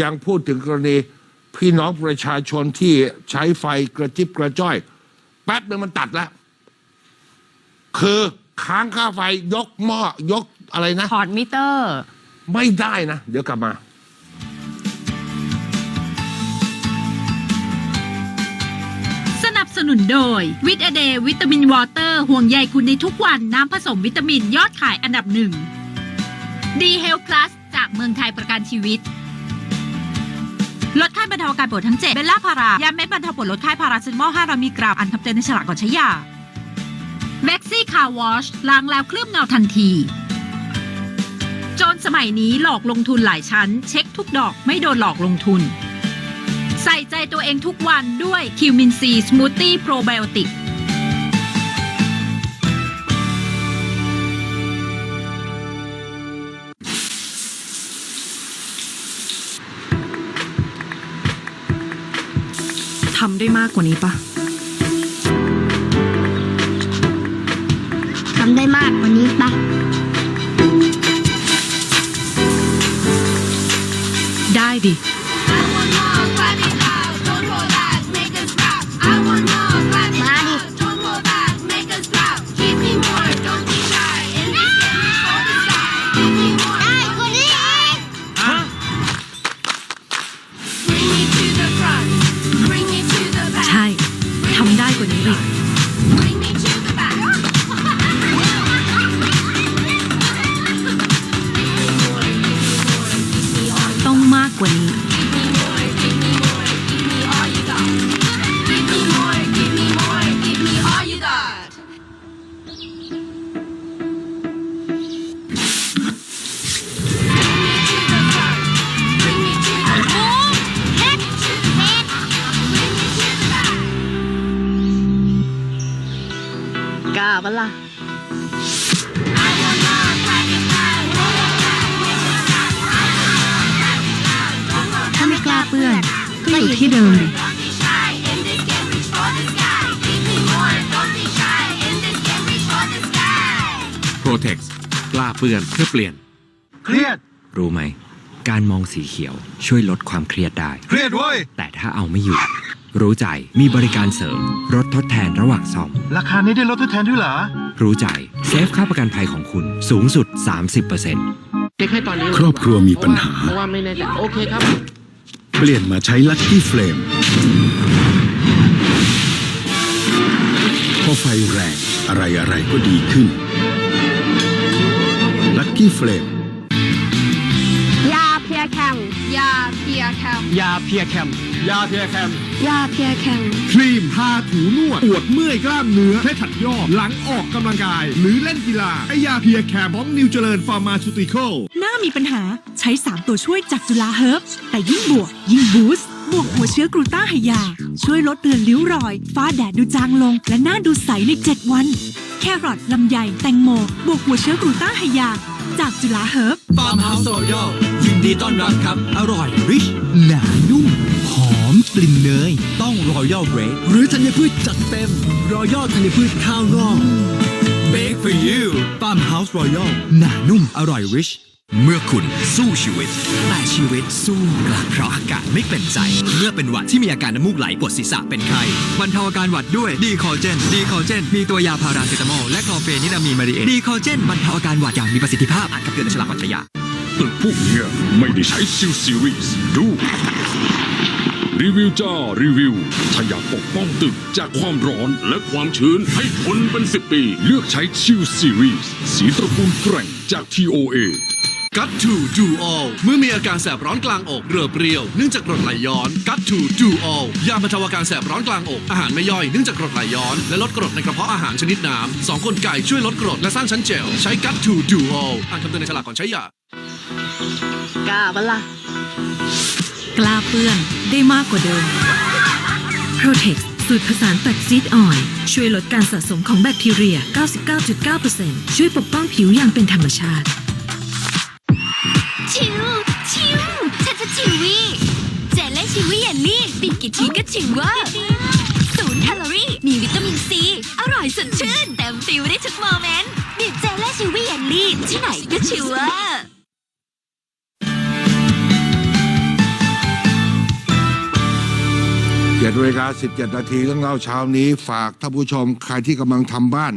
ยังพูดถึงกรณีพี่น้องประชาชนที่ใช้ไฟกระจิบกระจ้อย แป๊บนึงมันตัดแล้ว คือค้างค่าไฟยกหม้อยกอะไรนะ ถอดมิเตอร์ ไม่ได้นะ เดี๋ยวกลับมาสนับสนุนโดยวิตาเดย์วิตามินวอเตอร์ห่วงใยคุณในทุกวันน้ำผสมวิตามินยอดขายอันดับหนึ่งดีเฮล p ลัสจากเมืองไทยประกันชีวิต ลดไข้บรรเทาอาการปวดทั้งเจ็บเบลล่าพารายาเม็ดบรรเทาปวดลดไข้พาราเซตามอล500มิลลิกรัมอันคำเตือนในฉลากก่อนใช้ยาแว็กซี่คาวอชล้างแล้วเคลือบเงาทันที โจนสมัยนี้หลอกลงทุนหลายชั้น เช็คทุกดอกไม่โดนหลอกลงทุน ใส่ใจตัวเองทุกวันด้วยคิวมินซีสมูทตี้โปรไบโอติก ทำได้มากกว่านี้ปะทำได้มากกว่านี้ปะได้ดิ กากกว่านี้กล้าปะล่ะถ้าไม่กล้าเปื้อนก็อยู่ที่เดิมดิ Protex กล้าเปื้อนเพื่อเปลี่ยน เครียด รู้ไหม การมองสีเขียวช่วยลดความเครียดได้ เครียดเว้ย แต่ถ้าเอาไม่อยู่ รู้ใจมีบริการเสริมรถทดแทนระหว่างซ่อม ราคานี้ได้ลดทดแทนด้วยเหรอ รู้ใจเซฟค่าประกันภัยของคุณสูงสุด 30%เช็คให้ตอนนี้ครอบครัวมีปัญหา เพราะว่าไม่แน่ใจโอเคครับ เปลี่ยนมาใช้ลั c กี้เฟลมพอไฟแรงอะไรอะไรก็ดีขึ้นลั c กี้เฟลมยาเพียแคม ยาเพียแคมยาเพียแคมยาเพียแคมยาเพียแคมครีมทาถูนวดปวดเมื่อยกล้ามเนื้อเคล็ดขัดยอกหลังออกกำลังกาย หรือเล่นกีฬาไอยาเพียแคร์ของนิวเจริญฟาร์มาชูติคอลหน้ามีปัญหาใช้ 3 ตัวช่วยจากจุฬาเฮิร์บแต่ยิ่งบวก ยิ่งบูสต์บวกหัวเชื้อกรูต้าไฮยา ช่วยลดเลือนริ้วรอย ฟ้าแดดดูจางลง และหน้าดูใสใน 7 วัน แครอทลำไยแตงโม บวกหัวเชื้อกรูต้าไฮยา จากจุฬาเฮิร์บฟาร์มเฮาส์รอยัลยินดีต้อนรับครับ อร่อยริชหนานุ่ม หอมกลิ่นเนย ต้องรอยัลเบรดหรือธัญพืชจัดเต็มรอยัลธัญพืชข้าวงอก Bake for you ฟาร์มเฮาส์รอยัลหนานุ่มอร่อยริช เมื่อคุณสู้ชีวิต แต่ชีวิตสู้กลับเพราะอากาศไม่เป็นใจ เมื่อเป็นหวัดที่มีอาการน้ำมูกไหลปวดศีรษะเป็นไข้บรรเทาอาการหวัดด้วยดีคอเจน ดีคอเจน มีตัวยาพาราเซตามอลและคลอเฟนิรามีนมารีเอดีคอเจนบรรเทาอาการหวัดอย่างมีประสิทธิภาพอ่านคำเตือนในฉลากวัตยาตึกพวกเนี้ยไม่ได้ใช้ซิลซีรีส์ดู รีวิวจ้ารีวิว ถ้าอยากปกป้องตึกจากความร้อนและความชื้นให้ทนเป็น 10 ปี เลือกใช้ชิลซีรีส์สีตระกูลแกร่งจาก TOA กัตทูดูออลเมื่อมีอาการแสบร้อนกลางอกเรือเปรี้ยวเนื่องจากกรดไหลย้อนกัตทูดูออลยาบรรเทาอาการแสบร้อนกลางอกอาหารไม่ย่อยเนื่องจากกรดไหลย้อนและลดกรดในกระเพาะอาหารชนิดน้ำสองกลไกช่วยลดกรดและสร้างชั้นเจลใช้กัตทูดูออลอ่านคำเตือนในฉลากก่อนใช้ยากล้าปะล่ะกล้าเปื้อนได้มากกว่าเดิม Protex สูตรผสานแฟตซีดออยล์ช่วยลดการสะสมของแบคทีเรีย 99.9%ช่วยปกป้องผิวอย่างเป็นธรรมชาติ ชีวิเยนนี่บินกี่ทีก็ชิงว่าศูนย์แคลอรี่มีวิตามินซี อร่อยสดชื่นเต็มฟิลได้ทุกโมเมนต์บีบเจลและชิวิเยนนี่ที่ไหนก็ชิวว่าเจ็ดเวลาสิบเจ็ดนาทีเรื่องเล่าเช้านี้ ฝากท่านผู้ชมใครที่กำลังทำบ้าน